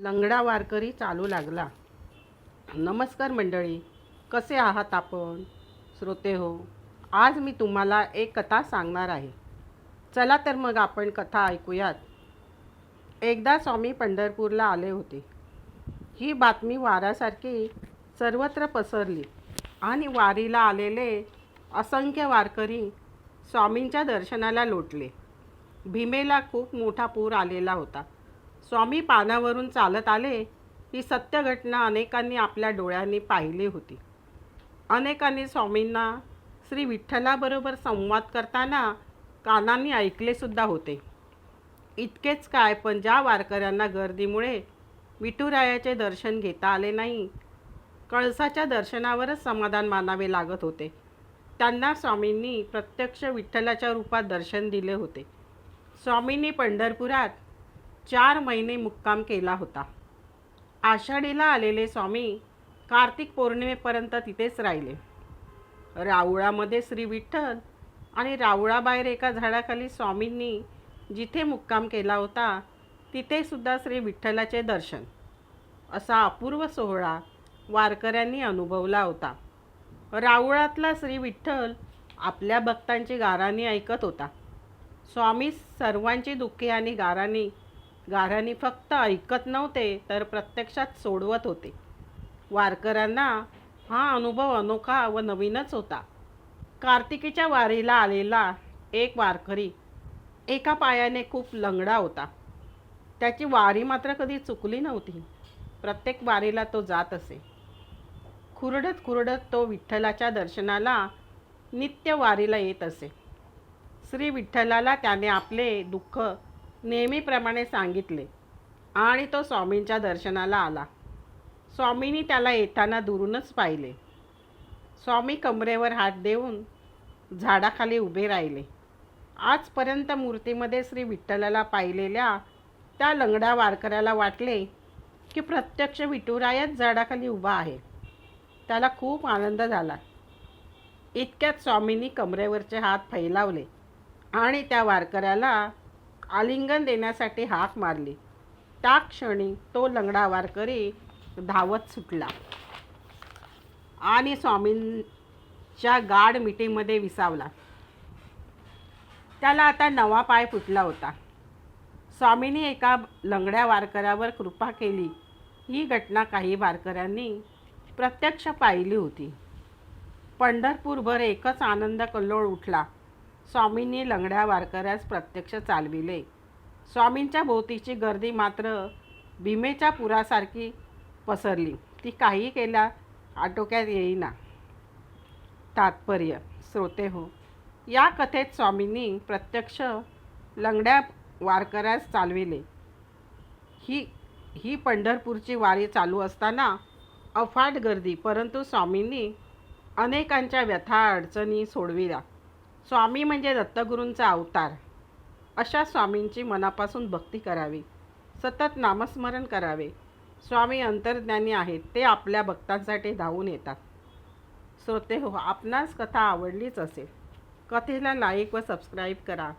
लंगडा वारकरी चालू लागला. नमस्कार मंडळी कसे आहात आपण? श्रोते हो आज मी तुम्हाला एक कथा सांगणार आहे. चला तर मग आपण कथा ऐकूयात. एकदा स्वामी पंढरपूरला आले होते. ही बातमी वारासारखी सर्वत्र पसरली आणि वारीला आलेले असंख्य वारकरी स्वामींच्या दर्शनाला लोटले. भीमेला खूप मोठा पूर आलेला होता. स्वामी पानावरून चालत आले ही सत्य घटना अनेकांनी आपल्या डोळ्यांनी पाहिली होती. अनेकांनी स्वामींना श्री विठ्ठलाबरोबर संवाद करताना कानांनी ऐकलेसुद्धा होते. इतकेच काय पण ज्या वारकऱ्यांना गर्दीमुळे विठुरायाचे दर्शन घेता आले नाही कळसाच्या दर्शनावरच समाधान मानावे लागत होते. त्यांना स्वामींनी प्रत्यक्ष विठ्ठलाच्या रूपात दर्शन दिले होते. स्वामींनी पंढरपुरात चार महिने मुक्काम केला होता. आषाढीला आलेले स्वामी कार्तिक पौर्णिमेपर्यंत तिथेच राहिले. रावळामध्ये श्री विठ्ठल आणि रावळाबाहेर एका झाडाखाली स्वामींनी जिथे मुक्काम केला होता तिथेसुद्धा श्री विठ्ठलाचे दर्शन. असा अपूर्व सोहळा वारकऱ्यांनी अनुभवला होता. रावळातला श्री विठ्ठल आपल्या भक्तांची गाराणी ऐकत होता. स्वामी सर्वांची दुःखे आणि गाराणी गाराणी फक्त ऐकत नव्हते तर प्रत्यक्षात सोडवत होते. वारकऱ्यांना हा अनुभव अनोखा व नवीनच होता. कार्तिकीच्या वारीला आलेला एक वारकरी एका पायाने खूप लंगडा होता. त्याची वारी मात्र कधी चुकली नव्हती. प्रत्येक वारीला तो जात असे. खुरडत खुरडत तो विठ्ठलाच्या दर्शनाला नित्य वारीला येत असे. श्री विठ्ठलाला त्याने आपले दुःख नेहमीप्रमाणे सांगितले. आणि तो स्वामींच्या दर्शनाला आला. स्वामींनी त्याला येताना दुरूनच पाहिले. स्वामी कमरेवर हात देऊन झाडाखाली उभे राहिले. आजपर्यंत मूर्तीमध्ये श्री विठ्ठलाला पाहिलेल्या त्या लंगड्या वारकऱ्याला वाटले की प्रत्यक्ष विठुरायच झाडाखाली उभा आहे. त्याला खूप आनंद झाला. इतक्यात स्वामींनी कमरेवरचे हात फैलावले आणि त्या वारकऱ्याला आलिंगन देण्यासाठी हाक मारली. त्या क्षणी तो लंगडा वारकरी धावत सुटला. आणि स्वामींच्या गाढ मिठीमध्ये विसावला. त्याला आता नवा पाय फुटला होता. स्वामींनी एका लंगड्या वारकऱ्यावर कृपा केली. ही घटना काही वारकऱ्यांनी प्रत्यक्ष पाहिली होती. पंढरपूरभर एकच आनंद कल्लोळ उठला. स्वामींनी लंगड्या वारकऱ्यास प्रत्यक्ष चालविले. स्वामींच्या भोवतीची गर्दी मात्र भीमेच्या पुरासारखी पसरली. ती काही केल्या आटोक्यात येईना. तात्पर्य श्रोते हो या कथेत स्वामींनी प्रत्यक्ष लंगड्या वारकऱ्यास चालविले. ही ही पंढरपूरची वारी चालू असताना अफाट गर्दी परंतु स्वामींनी अनेकांच्या व्यथा अडचणी सोडविल्या. स्वामी म्हणजे दत्तगुरूंचा अवतार. अशा स्वामींची मनापासून भक्ती करावी. सतत नामस्मरण करावे. स्वामी अंतर्ज्ञानी आहेत ते आपल्या भक्तांसाठी धावून येतात. श्रोते हो आपणास कथा आवडलीच असेल कथेला लाईक व सबस्क्राईब करा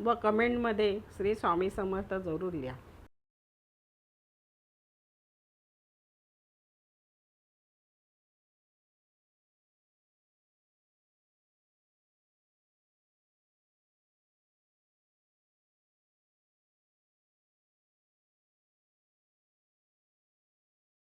व कमेंटमध्ये श्री स्वामी समर्थ जरूर लिहा.